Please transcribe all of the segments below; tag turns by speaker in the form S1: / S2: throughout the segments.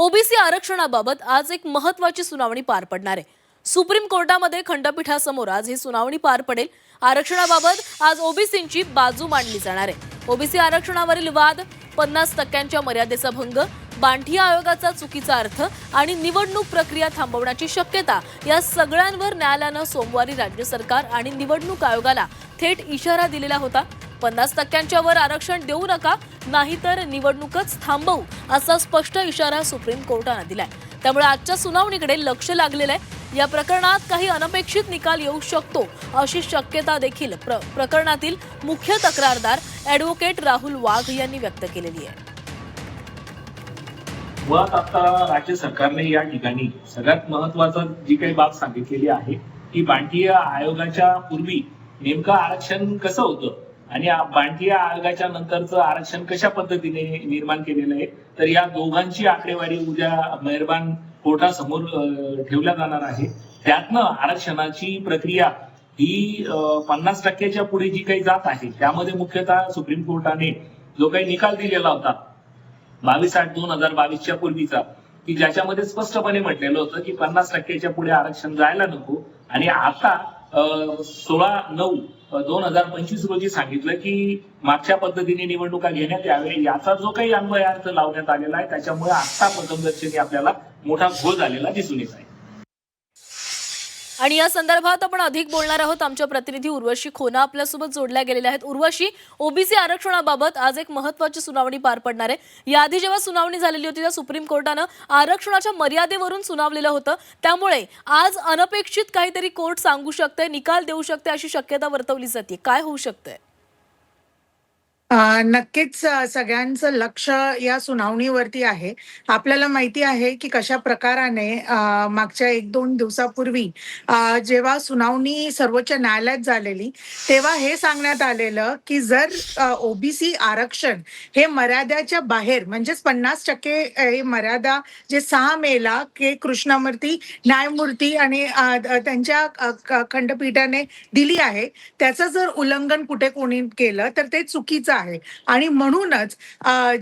S1: OBC आरक्षणाबाबत आज एक महत्वाची सुनावणी पार पडणार आहे. सुप्रीम कोर्टामध्ये खंडपीठासमोर आज ही सुनावणी पार पडेल. आरक्षणाबाबत आज ओबीसींची बाजू मांडली जाणार आहे. ओबीसी आरक्षणावरील वाद पन्नास टक्क्यांच्या मर्यादेचा भंग बांठी आयोगाचा चुकीचा अर्थ आणि निवडणूक प्रक्रिया थांबवण्याची शक्यता या सगळ्यांवर न्यायालयानं सोमवारी राज्य सरकार आणि निवडणूक आयोगाला थेट इशारा दिलेला होता. पन्नास टक्क्यांच्या वर आरक्षण देऊ नका नाहीतर निवडणूकच थांबवू असा स्पष्ट इशारा सुप्रीम कोर्टानं दिलाय. त्यामुळे आजच्या सुनावणीकडे लक्ष लागलेलं आहे. या प्रकरणात काही अनपेक्षित निकाल येऊ शकतो अशी शक्यता देखील प्र प्रकरणातील मुख्य तक्रारदार ॲडव्होकेट राहुल वाघ यांनी व्यक्त केलेली आहे.
S2: मुळात आता राज्य सरकारने या ठिकाणी सगळ्यात महत्वाचं जी काही बाब सांगितलेली आहे की बांटीय आयोगाच्या पूर्वी नेमकं आरक्षण कसं होतं आणि या बांटीय आयोगाच्या नंतरचं आरक्षण कशा पद्धतीने निर्माण केलेलं आहे? तर या दोघांची आकडेवारी उद्या मेहरबान कोर्टासमोर समोर ठेवल्या जाणार आहे. त्यातनं आरक्षणाची प्रक्रिया ही पन्नास टक्क्याच्या पुढे जी काही जात आहे त्यामध्ये मुख्यतः सुप्रीम कोर्टाने जो काही निकाल दिलेला होता बावीस आठ दोन हजार बावीसच्या पूर्वीचा की ज्याच्यामध्ये स्पष्टपणे म्हटलेलं होतं की पन्नास टक्क्याच्या पुढे आरक्षण जायला नको. आणि आता सोळा नऊ दोन हजार पंचवीस रोजी सांगितलं की मागच्या पद्धतीने निवडणुका घेण्यात यावे. याचा जो काही अन्वयार्थ लावण्यात आलेला आहे त्याच्यामुळे आता प्रथमदर्शनी आपल्याला मोठा घोळ झालेला दिसून येत आहे.
S1: आणि या संदर्भात आपण अधिक बोलणार आहोत. आमच्या प्रतिनिधी उर्वशी खोना आपल्यासोबत जोडल्या गेलेल्या आहेत. उर्वशी ओबीसी आरक्षणाबाबत आज एक महत्वाची सुनावणी पार पडणार आहे. याआधी जेव्हा सुनावणी झालेली होती त्या सुप्रीम कोर्टानं आरक्षणाच्या मर्यादेवरून सुनावलेलं होतं. त्यामुळे आज अनपेक्षित काहीतरी कोर्ट सांगू शकते निकाल देऊ शकते अशी शक्यता वर्तवली जाते काय होऊ शकते
S3: अ, नक्कीच अ, सगळ्यांचं लक्ष या सुनावणीवरती आहे. आपल्याला माहिती आहे की कशा प्रकाराने अ, मागच्या एक दोन दिवसापूर्वी अ, जेव्हा सुनावणी सर्वोच्च न्यायालयात झालेली तेव्हा हे सांगण्यात आलेलं की जर ओबीसी आरक्षण हे मर्यादाच्या बाहेर म्हणजेच पन्नास टक्के अ, मर्यादा जे सहा मेला के कृष्णमूर्ती न्यायमूर्ती आणि अ, त्यांच्या अ, खंडपीठाने दिली आहे त्याचं जर उल्लंघन कुठे कोणी केलं तर ते चुकीचं आहे आणि म्हणूनच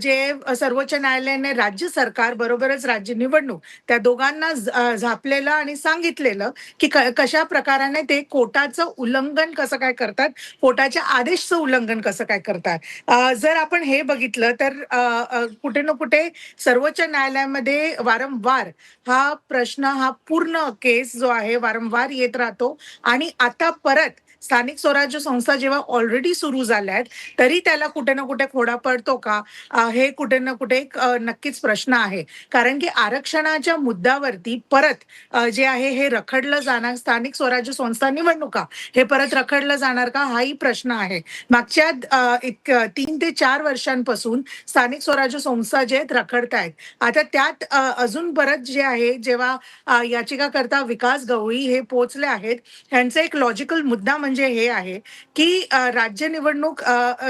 S3: जे सर्वोच्च न्यायालयाने राज्य सरकार बरोबरच राज्य निवडणूक त्या दोघांना झापलेलं आणि सांगितलेलं की कशा प्रकाराने ते कोटाचं उल्लंघन कसं काय करतात कोटाच्या आदेशचं उल्लंघन कसं काय करतात. जर आपण हे बघितलं तर कुठे ना कुठे सर्वोच्च न्यायालयामध्ये वारंवार हा प्रश्न हा पूर्ण केस जो आहे वारंवार येत राहतो. आणि आता परत स्थानिक स्वराज्य संस्था जेव्हा ऑलरेडी सुरू झाल्या आहेत तरी त्याला कुठे ना कुठे खोडा पडतो का? हे कुठे ना कुठे एक नक्कीच प्रश्न आहे. कारण की आरक्षणाच्या मुद्द्यावरती परत जे आहे हे रखडलं जाणार स्थानिक स्वराज्य संस्था निवडणुका हे परत रखडलं जाणार का? हाही प्रश्न आहे. मागच्या एक तीन ते चार वर्षांपासून स्थानिक स्वराज्य संस्था जे आहेत रखडतायत. आता त्यात अजून परत जे आहे जेव्हा याचिकाकर्ता विकास गवळी हे पोहोचले आहेत ह्यांचा एक लॉजिकल मुद्दा म्हणजे म्हणजे हे आहे की राज्य निवडणूक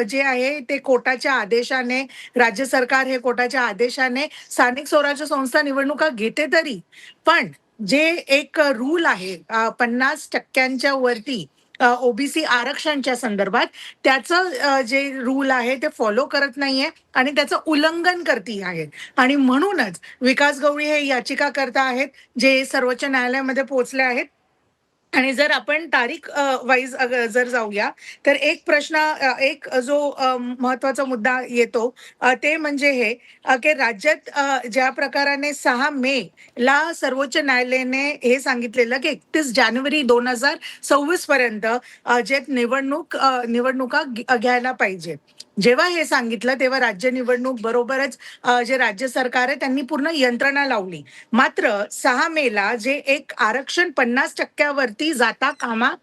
S3: जे आहे ते कोर्टाच्या आदेशाने राज्य सरकार हे कोर्टाच्या आदेशाने स्थानिक स्वराज्य संस्था निवडणुका घेते तरी पण जे एक रूल आहे पन्नास टक्क्यांच्या वरती ओबीसी आरक्षणच्या संदर्भात त्याचं जे रूल आहे ते फॉलो करत नाहीये आणि त्याचं उल्लंघन करती आहे आणि म्हणूनच विकास गवळी हे याचिका करता आहेत जे सर्वोच्च न्यायालयामध्ये पोहोचले आहेत. आणि जर आपण तारीख वाईज जर जाऊया तर एक प्रश्न एक जो महत्त्वाचा मुद्दा येतो ते म्हणजे हे की राज्यात ज्या प्रकाराने सहा मे ला सर्वोच्च न्यायालयाने हे सांगितलेलं की एकतीस जानेवारी दोन हजार सव्वीस पर्यंत जे निवडणूक निवडणुका घ्यायला पाहिजे. जेव्हा हे सांगितलं तेव्हा राज्य निवडणूक बरोबरच जे राज्य सरकार आहे त्यांनी पूर्ण यंत्रणा लावली. मात्र सहा मेला जे एक आरक्षण पन्नास टक्क्यावरती जाता कामा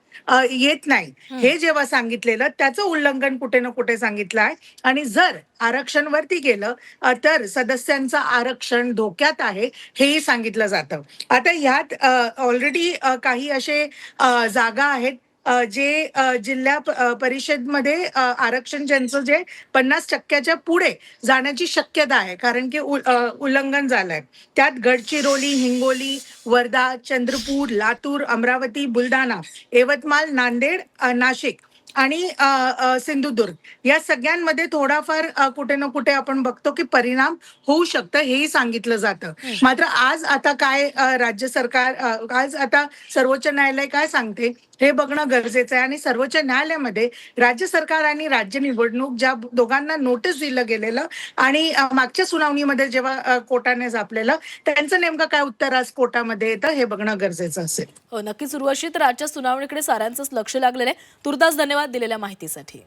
S3: येत नाही.
S1: हं.
S3: जेव्हा सांगितलेलं त्याचं उल्लंघन कुठे ना कुठे सांगितलं आहे. आणि जर आरक्षण वरती गेलं तर सदस्यांचं आरक्षण धोक्यात आहे हेही सांगितलं जातं. आता ह्यात ऑलरेडी काही असे जागा आहेत जे जिल्हा परिषदमध्ये आरक्षण ज्यांचं जे पन्नास टक्क्याच्या पुढे जाण्याची शक्यता आहे कारण की उल्लंघन झालंय. त्यात गडचिरोली हिंगोली वर्धा चंद्रपूर लातूर अमरावती बुलढाणा यवतमाळ नांदेड नाशिक आणि सिंधुदुर्ग. या सगळ्यांमध्ये थोडाफार कुठे ना कुठे आपण बघतो की परिणाम होऊ शकतं हेही सांगितलं जातं. मात्र आज आता काय राज्य सरकार आज आता सर्वोच्च न्यायालय काय सांगते हे बघणं गरजेचं आहे. आणि सर्वोच्च न्यायालयामध्ये राज्य सरकार आणि राज्य निवडणूक ज्या दोघांना नोटीस दिलं गेलेलं आणि मागच्या सुनावणीमध्ये जेव्हा कोर्टाने झापलेलं त्यांचं नेमकं काय उत्तर आज कोर्टामध्ये येतं हे बघणं गरजेचं असेल.
S1: हो नक्कीच तर आजच्या सुनावणीकडे साऱ्यांचंच लक्ष लागलेलं आहे. तुर्तास धन्यवाद. दिलेल्या माहितीसाठी.